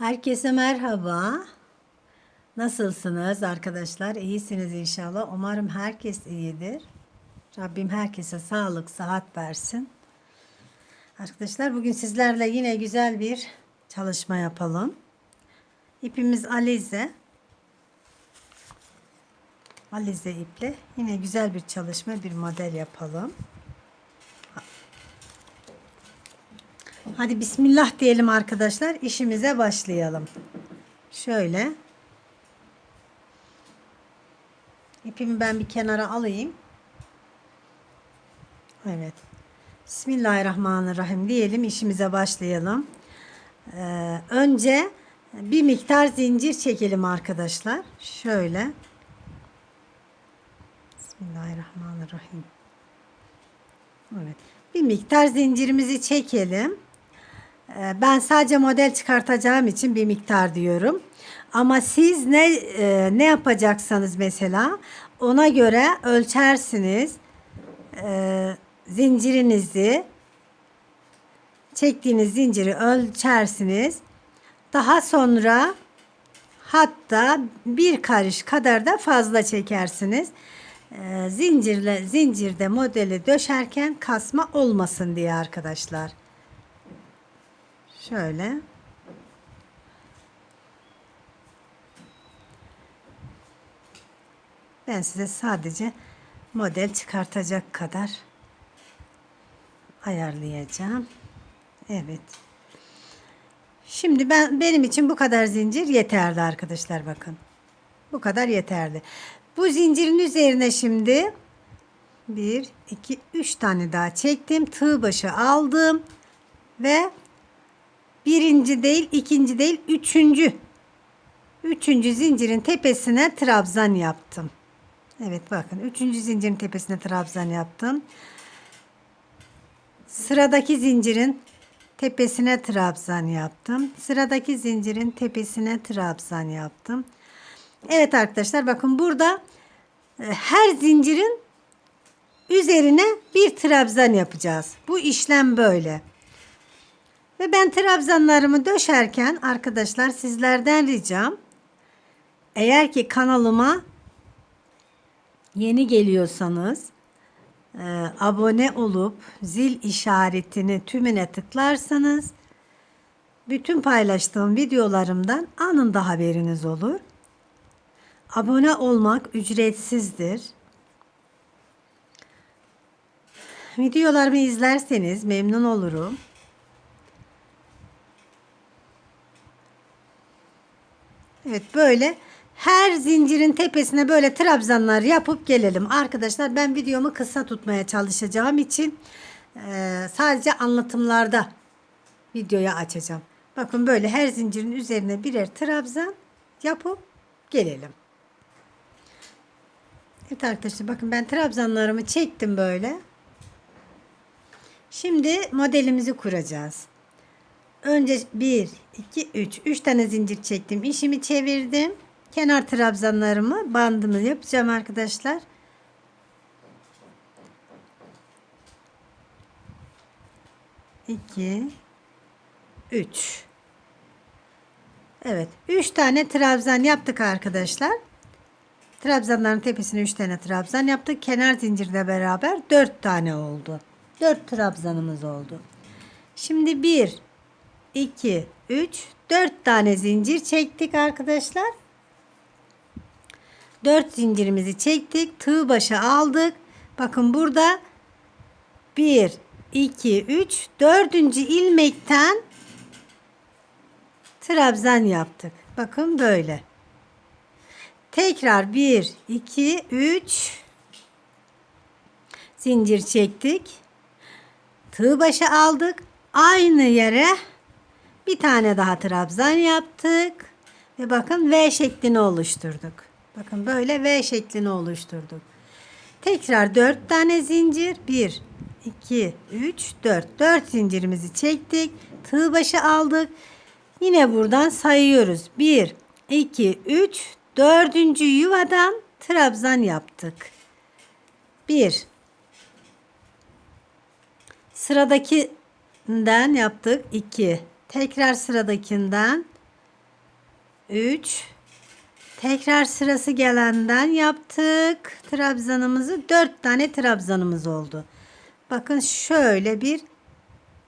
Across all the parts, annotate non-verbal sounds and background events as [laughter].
Herkese merhaba. Nasılsınız arkadaşlar? İyisiniz inşallah. Umarım herkes iyidir. Rabbim herkese sağlık, sıhhat versin. Arkadaşlar bugün sizlerle yine güzel bir çalışma yapalım. İpimiz alize. Alize iple yine güzel bir çalışma, bir model yapalım. Hadi bismillah diyelim arkadaşlar. İşimize başlayalım. Şöyle. İpimi ben bir kenara alayım. Evet. Bismillahirrahmanirrahim diyelim. işimize başlayalım. Ee, önce bir miktar zincir çekelim arkadaşlar. Şöyle. Bismillahirrahmanirrahim. Evet. Bir miktar zincirimizi çekelim. Ee, Ben sadece model çıkartacağım için bir miktar diyorum. Ama siz ne e, ne yapacaksanız mesela ona göre ölçersiniz e, zincirinizi çektiğiniz zinciri ölçersiniz. Daha sonra hatta bir karış kadar da fazla çekersiniz. E, zincirle zincirde modeli döşerken kasma olmasın diye arkadaşlar. Şöyle. Ben size sadece model çıkartacak kadar ayarlayacağım. Evet. Şimdi ben benim için bu kadar zincir yeterli arkadaşlar bakın. Bu kadar yeterli. Bu zincirin üzerine şimdi 1 2 3 tane daha çektim. Tığ başı aldım ve birinci değil, ikinci değil, üçüncü. Üçüncü zincirin tepesine trabzan yaptım. Evet bakın üçüncü zincirin tepesine trabzan yaptım. Sıradaki zincirin tepesine trabzan yaptım. Sıradaki zincirin tepesine trabzan yaptım. Evet arkadaşlar bakın burada e, her zincirin üzerine bir trabzan yapacağız. Bu işlem böyle. Ve ben trabzanlarımı döşerken arkadaşlar sizlerden ricam eğer ki kanalıma yeni geliyorsanız e, abone olup zil işaretini tümüne tıklarsanız bütün paylaştığım videolarımdan anında haberiniz olur. Abone olmak ücretsizdir. Videolarımı izlerseniz memnun olurum. Evet böyle her zincirin tepesine böyle trabzanlar yapıp gelelim. Arkadaşlar ben videomu kısa tutmaya çalışacağım için e, sadece anlatımlarda videoyu açacağım. Bakın böyle her zincirin üzerine birer trabzan yapıp gelelim. Evet arkadaşlar bakın ben trabzanlarımı çektim böyle. Şimdi modelimizi kuracağız. Önce 1, 2, 3. 3 tane zincir çektim. İşimi çevirdim. Kenar trabzanlarımı bandımı yapacağım arkadaşlar. İki, üç. Evet. Üç tane trabzan yaptık arkadaşlar. Trabzanların tepesine üç tane trabzan yaptık. Kenar zincirle beraber dört tane oldu. Dört trabzanımız oldu. Şimdi bir, 2, 3, 4 tane zincir çektik arkadaşlar. 4 zincirimizi çektik. Tığ başı aldık. Bakın burada 1, 2, 3, 4. ilmekten trabzan yaptık. Bakın böyle. Tekrar 1, 2, 3 zincir çektik. Tığ başı aldık. Aynı yere bir tane daha trabzan yaptık. Ve bakın V şeklini oluşturduk. Bakın böyle V şeklini oluşturduk. Tekrar 4 tane zincir. 1, 2, 3, 4. 4 zincirimizi çektik. Tığ başı aldık. Yine buradan sayıyoruz. 1, 2, 3, 4. yuvadan trabzan yaptık. 1 Sıradakinden yaptık. 2 Tekrar sıradakinden 3 Tekrar sırası gelenden yaptık. Trabzanımızı 4 tane trabzanımız oldu. Bakın şöyle bir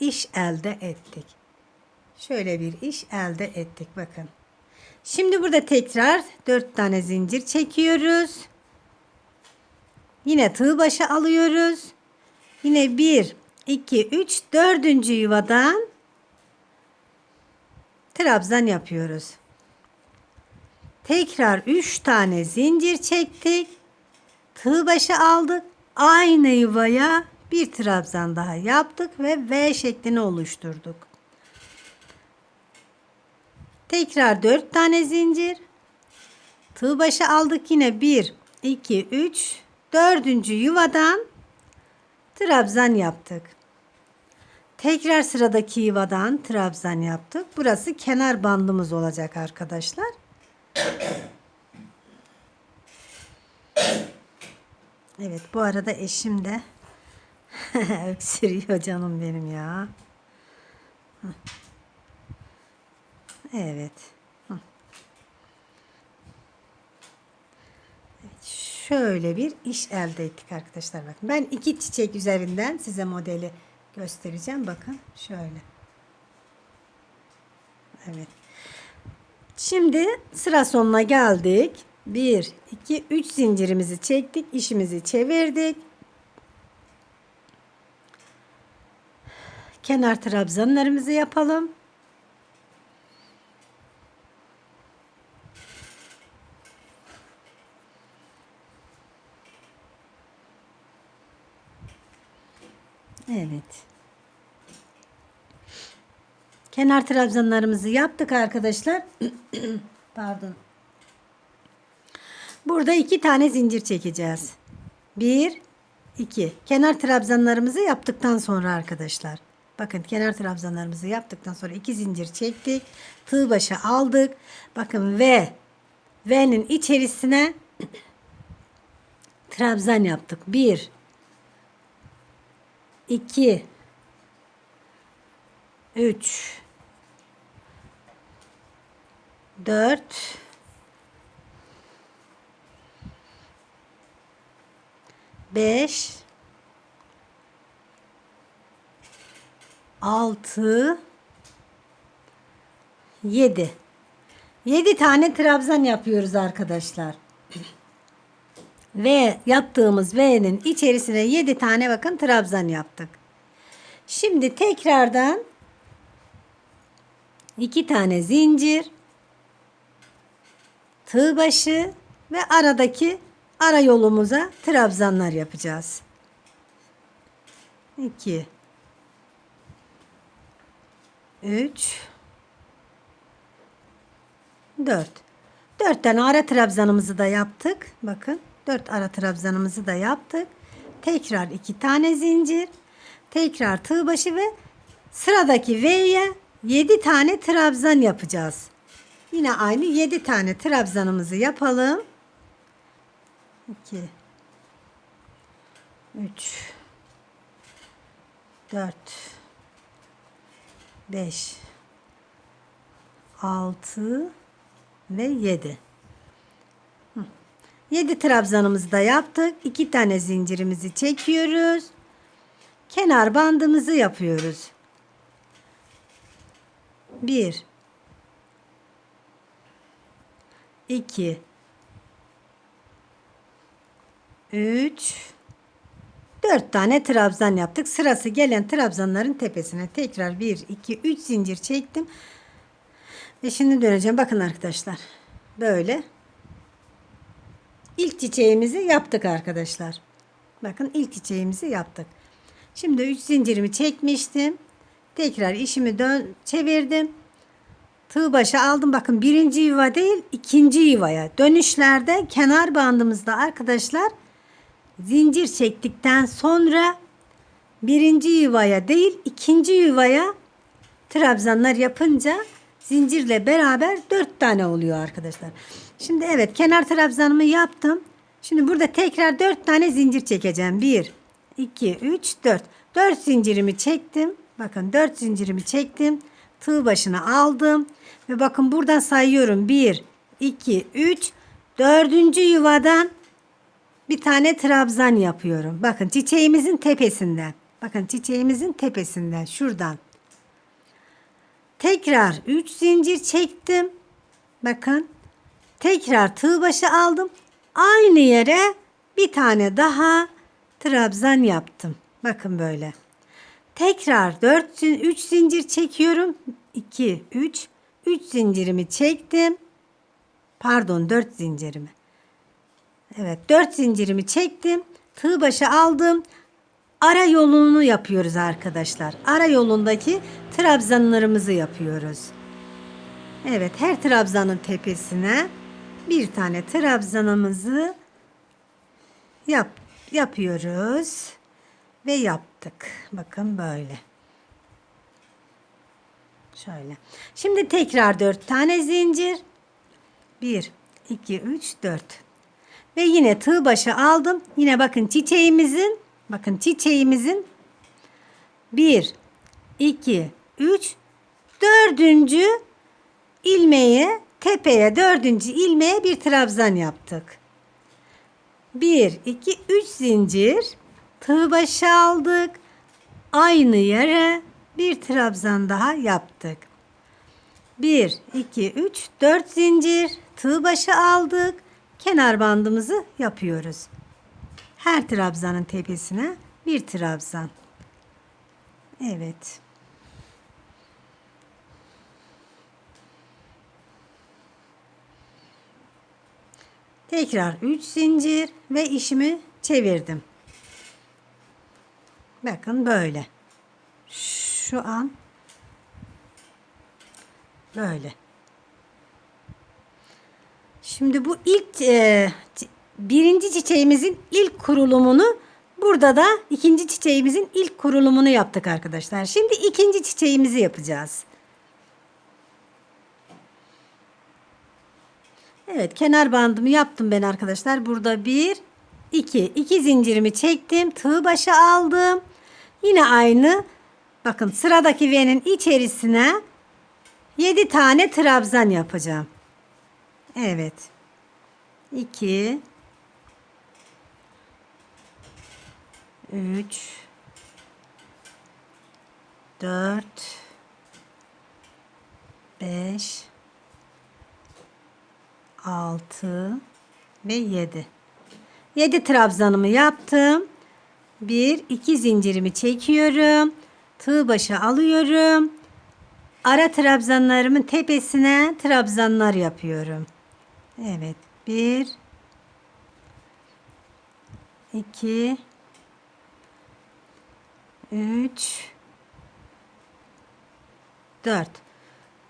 iş elde ettik. Şöyle bir iş elde ettik bakın. Şimdi burada tekrar 4 tane zincir çekiyoruz. Yine tığ başı alıyoruz. Yine 1, 2, 3, 4. yuvadan trabzan yapıyoruz. Tekrar 3 tane zincir çektik. Tığ başı aldık. Aynı yuvaya bir trabzan daha yaptık ve V şeklini oluşturduk. Tekrar 4 tane zincir. Tığ başı aldık yine 1, 2, 3, 4. yuvadan trabzan yaptık. Tekrar sıradaki yuvadan trabzan yaptık. Burası kenar bandımız olacak arkadaşlar. Evet bu arada eşim de [laughs] öksürüyor canım benim ya. Evet, Şöyle bir iş elde ettik arkadaşlar. Bakın ben iki çiçek üzerinden size modeli göstereceğim. Bakın şöyle. Evet. Şimdi sıra sonuna geldik. 1, 2, 3 zincirimizi çektik. işimizi çevirdik. Kenar trabzanlarımızı yapalım. Evet. Kenar trabzanlarımızı yaptık arkadaşlar. [clears throat] Pardon. Burada iki tane zincir çekeceğiz. Bir, iki. Kenar trabzanlarımızı yaptıktan sonra arkadaşlar. Bakın kenar trabzanlarımızı yaptıktan sonra iki zincir çektik. Tığ başı aldık. Bakın V. V'nin içerisine [clears throat] trabzan yaptık. Bir, iki, üç, dört, beş, altı, yedi. Yedi tane trabzan yapıyoruz arkadaşlar. V yaptığımız V'nin içerisine 7 tane bakın trabzan yaptık. Şimdi tekrardan 2 tane zincir, tığ başı ve aradaki ara yolumuza trabzanlar yapacağız. 2 3 4 4 tane ara trabzanımızı da yaptık. Bakın 4 ara trabzanımızı da yaptık. Tekrar 2 tane zincir. Tekrar tığ başı ve sıradaki V'ye 7 tane trabzan yapacağız. Yine aynı 7 tane trabzanımızı yapalım. 2 3 4 5 6 ve 7. 7 trabzanımızı da yaptık. 2 tane zincirimizi çekiyoruz. Kenar bandımızı yapıyoruz. 1 2 3 4 tane trabzan yaptık. Sırası gelen trabzanların tepesine tekrar 1 2 3 zincir çektim. Ve şimdi döneceğim. Bakın arkadaşlar. Böyle. İlk çiçeğimizi yaptık arkadaşlar. Bakın ilk çiçeğimizi yaptık. Şimdi 3 zincirimi çekmiştim. Tekrar işimi dön çevirdim. Tığ başı aldım. Bakın birinci yuva değil ikinci yuvaya. Dönüşlerde kenar bandımızda arkadaşlar zincir çektikten sonra birinci yuvaya değil ikinci yuvaya trabzanlar yapınca zincirle beraber dört tane oluyor arkadaşlar. Şimdi evet kenar trabzanımı yaptım. Şimdi burada tekrar dört tane zincir çekeceğim. Bir, iki, üç, dört. Dört zincirimi çektim. Bakın dört zincirimi çektim. tığ başına aldım. Ve bakın buradan sayıyorum. 1, 2, 3, dördüncü yuvadan bir tane trabzan yapıyorum. Bakın çiçeğimizin tepesinden. Bakın çiçeğimizin tepesinden şuradan. Tekrar 3 zincir çektim. Bakın. Tekrar tığ başı aldım. Aynı yere bir tane daha trabzan yaptım. Bakın böyle. Tekrar 4 3 zincir çekiyorum. 2 3 3 zincirimi çektim. Pardon 4 zincirimi. Evet 4 zincirimi çektim. Tığ başı aldım. Ara yolunu yapıyoruz arkadaşlar. Ara yolundaki trabzanlarımızı yapıyoruz. Evet her trabzanın tepesine bir tane trabzanımızı yap, yapıyoruz. Ve yaptık. Bakın böyle. Şöyle. Şimdi tekrar 4 tane zincir. 1, 2, 3, 4. Ve yine tığ başı aldım. Yine bakın çiçeğimizin bakın çiçeğimizin 1, 2, 3, dördüncü ilmeğe tepeye dördüncü ilmeğe bir trabzan yaptık. 1, 2, 3 zincir tığ başı aldık. Aynı yere bir trabzan daha yaptık. 1, 2, 3, 4 zincir tığ başı aldık. Kenar bandımızı yapıyoruz. Her trabzanın tepesine bir trabzan. Evet. Tekrar 3 zincir ve işimi çevirdim. Bakın böyle. Şu an böyle. Şimdi bu ilk e, birinci çiçeğimizin ilk kurulumunu burada da ikinci çiçeğimizin ilk kurulumunu yaptık arkadaşlar. Şimdi ikinci çiçeğimizi yapacağız. Evet kenar bandımı yaptım ben arkadaşlar. Burada bir, iki, iki zincirimi çektim. Tığ başı aldım. Yine aynı. Bakın sıradaki V'nin içerisine 7 tane trabzan yapacağım. Evet. 2 3 4 5 6 ve 7. 7 trabzanımı yaptım. 1 2 zincirimi çekiyorum. Tığ başı alıyorum. Ara trabzanlarımın tepesine trabzanlar yapıyorum. Evet. 1 2 3 4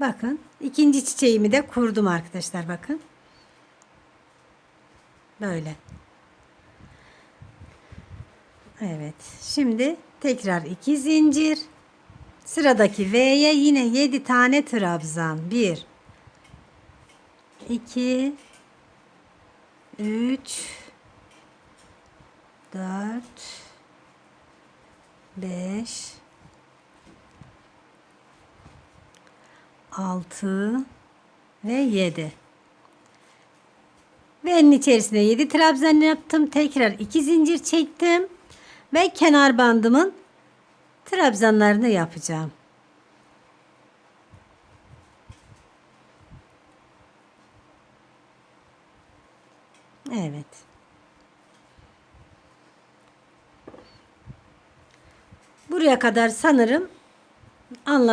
Bakın ikinci çiçeğimi de kurdum arkadaşlar bakın. Böyle. Evet. Şimdi tekrar iki zincir. Sıradaki V'ye yine 7 tane trabzan. 1 2 3 4 5 6 ve 7. Ve'nin içerisine 7 trabzan yaptım. Tekrar 2 zincir çektim. Ve kenar bandımın trabzanlarını yapacağım. Evet. Buraya kadar sanırım anlat